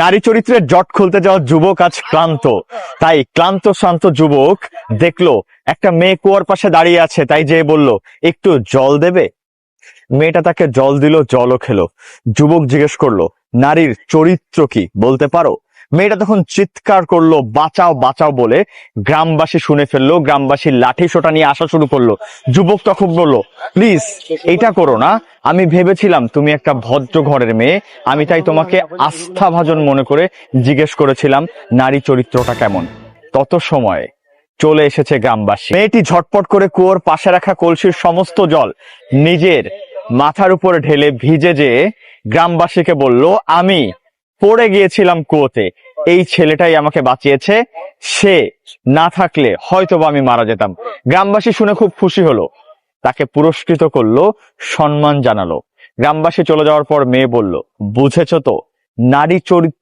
নারী চরিত্রের জট খুলতে যাওয়া যুবক আজ ক্লান্ত। তাই ক্লান্ত, শান্ত যুবক দেখল, একটা মেয়ে কুয়ার পাশে দাঁড়িয়ে আছে, তাই যে বলল, একটু জল দেবে? মেয়েটা তাকে জল দিল, জলও খেলো। যুবক জিজ্ঞেস করল, নারীর চরিত্র কি, বলতে পারো? মেয়েটা তখন চিৎকার করল, বাঁচাও বাঁচাও বলে গ্রামবাসী শুনে ফেলল, গ্রামবাসী লাঠি সোটা নিয়ে আসা শুরু করল। যুবক তখন বলল, প্লিজ, এটা করো না। আমি ভেবেছিলাম তুমি একটা ভদ্র ঘরের মেয়ে। আমি তাই তোমাকে আস্থাভাজন মনে করে জিজ্ঞেস করেছিলাম, নারী চরিত্রটা কেমন? তত সময় চলে এসেছে গ্রামবাসী। মেয়েটি ঝটপট করে কুয়োর পাশে রাখা কলসির সমস্ত জল নিজের মাথার উপর ঢেলে ভিজে যেয়ে গ্রামবাসীকে বলল, আমি পড়ে গিয়েছিলাম কুয়োতে। এই ছেলেটাই আমাকে বাঁচিয়েছে। সে না থাকলে হয়তোবা আমি মারা যেতাম। গ্রামবাসী শুনে খুব খুশি হলো। তাকে পুরস্কৃত করল, সম্মান জানালো। গ্রামবাসী চলে যাওয়ার পর মেয়ে বলল, বুঝেছ তো, নারী চরিত্র